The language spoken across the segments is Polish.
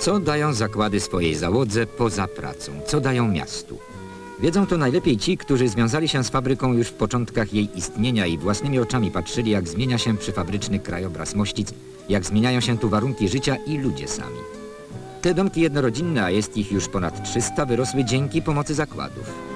Co dają zakłady swojej załodze poza pracą? Co dają miastu? Wiedzą to najlepiej ci, którzy związali się z fabryką już w początkach jej istnienia i własnymi oczami patrzyli, jak zmienia się przyfabryczny krajobraz Mościc, jak zmieniają się tu warunki życia i ludzie sami. Te domki jednorodzinne, a jest ich już ponad 300, wyrosły dzięki pomocy zakładów.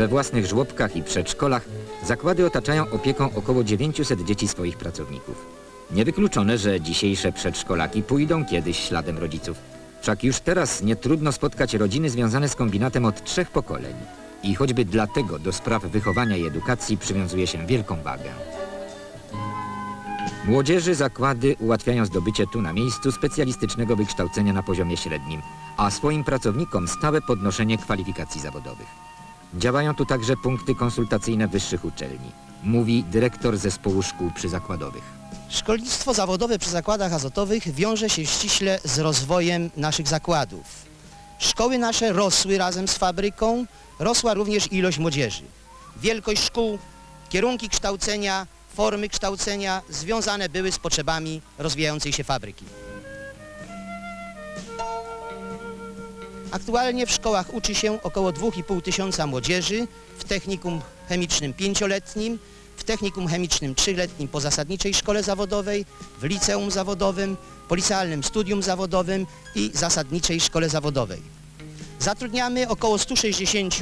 We własnych żłobkach i przedszkolach zakłady otaczają opieką około 900 dzieci swoich pracowników. Niewykluczone, że dzisiejsze przedszkolaki pójdą kiedyś śladem rodziców. Wszak już teraz nie trudno spotkać rodziny związane z kombinatem od trzech pokoleń. I choćby dlatego do spraw wychowania i edukacji przywiązuje się wielką wagę. Młodzieży zakłady ułatwiają zdobycie tu na miejscu specjalistycznego wykształcenia na poziomie średnim, a swoim pracownikom stałe podnoszenie kwalifikacji zawodowych. Działają tu także punkty konsultacyjne wyższych uczelni, mówi dyrektor zespołu szkół przyzakładowych. Szkolnictwo zawodowe przy zakładach azotowych wiąże się ściśle z rozwojem naszych zakładów. Szkoły nasze rosły razem z fabryką, rosła również ilość młodzieży. Wielkość szkół, kierunki kształcenia, formy kształcenia związane były z potrzebami rozwijającej się fabryki. Aktualnie w szkołach uczy się około 2,5 tysiąca młodzieży, w technikum chemicznym pięcioletnim, w technikum chemicznym trzyletnim po zasadniczej szkole zawodowej, w liceum zawodowym, policealnym studium zawodowym i zasadniczej szkole zawodowej. Zatrudniamy około 160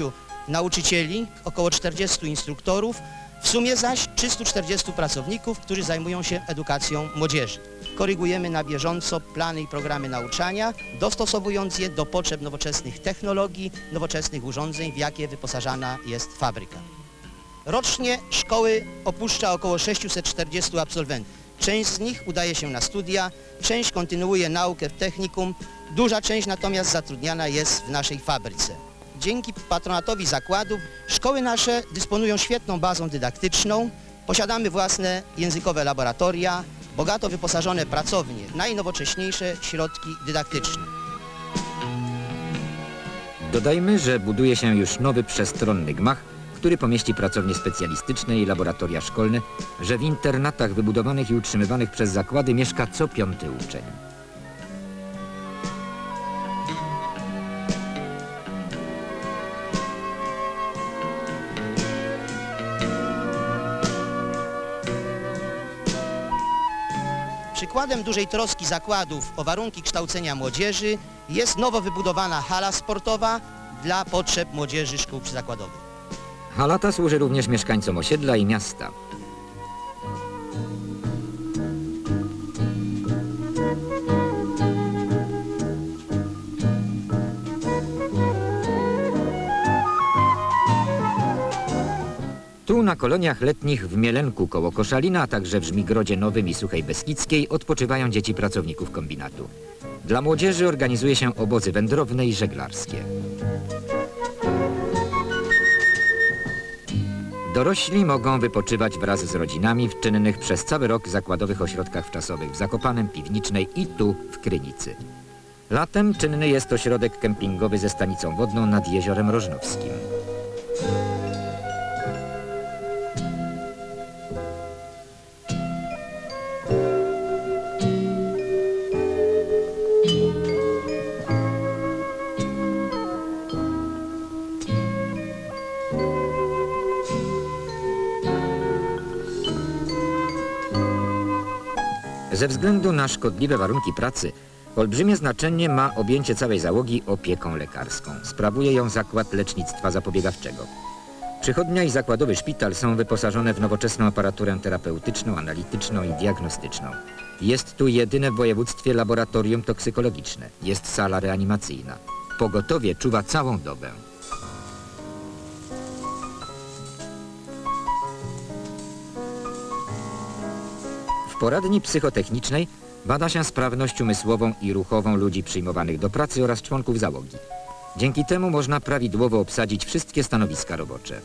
nauczycieli, około 40 instruktorów, w sumie zaś 340 pracowników, którzy zajmują się edukacją młodzieży. Korygujemy na bieżąco plany i programy nauczania, dostosowując je do potrzeb nowoczesnych technologii, nowoczesnych urządzeń, w jakie wyposażana jest fabryka. Rocznie szkoły opuszcza około 640 absolwentów. Część z nich udaje się na studia, część kontynuuje naukę w technikum, duża część natomiast zatrudniana jest w naszej fabryce. Dzięki patronatowi zakładów szkoły nasze dysponują świetną bazą dydaktyczną, posiadamy własne językowe laboratoria, bogato wyposażone pracownie, najnowocześniejsze środki dydaktyczne. Dodajmy, że buduje się już nowy przestronny gmach, który pomieści pracownie specjalistyczne i laboratoria szkolne, że w internatach wybudowanych i utrzymywanych przez zakłady mieszka co piąty uczeń. Przykładem dużej troski zakładów o warunki kształcenia młodzieży jest nowo wybudowana hala sportowa dla potrzeb młodzieży szkół przyzakładowych. Hala ta służy również mieszkańcom osiedla i miasta. Tu na koloniach letnich w Mielenku koło Koszalina, a także w Żmigrodzie Nowym i Suchej Beskidzkiej odpoczywają dzieci pracowników kombinatu. Dla młodzieży organizuje się obozy wędrowne i żeglarskie. Dorośli mogą wypoczywać wraz z rodzinami w czynnych przez cały rok zakładowych ośrodkach wczasowych w Zakopanem, Piwnicznej i tu w Krynicy. Latem czynny jest ośrodek kempingowy ze stanicą wodną nad Jeziorem Rożnowskim. Ze względu na szkodliwe warunki pracy olbrzymie znaczenie ma objęcie całej załogi opieką lekarską. Sprawuje ją Zakład Lecznictwa Zapobiegawczego. Przychodnia i zakładowy szpital są wyposażone w nowoczesną aparaturę terapeutyczną, analityczną i diagnostyczną. Jest tu jedyne w województwie laboratorium toksykologiczne. Jest sala reanimacyjna. Pogotowie czuwa całą dobę. Poradni psychotechnicznej bada się sprawność umysłową i ruchową ludzi przyjmowanych do pracy oraz członków załogi. Dzięki temu można prawidłowo obsadzić wszystkie stanowiska robocze.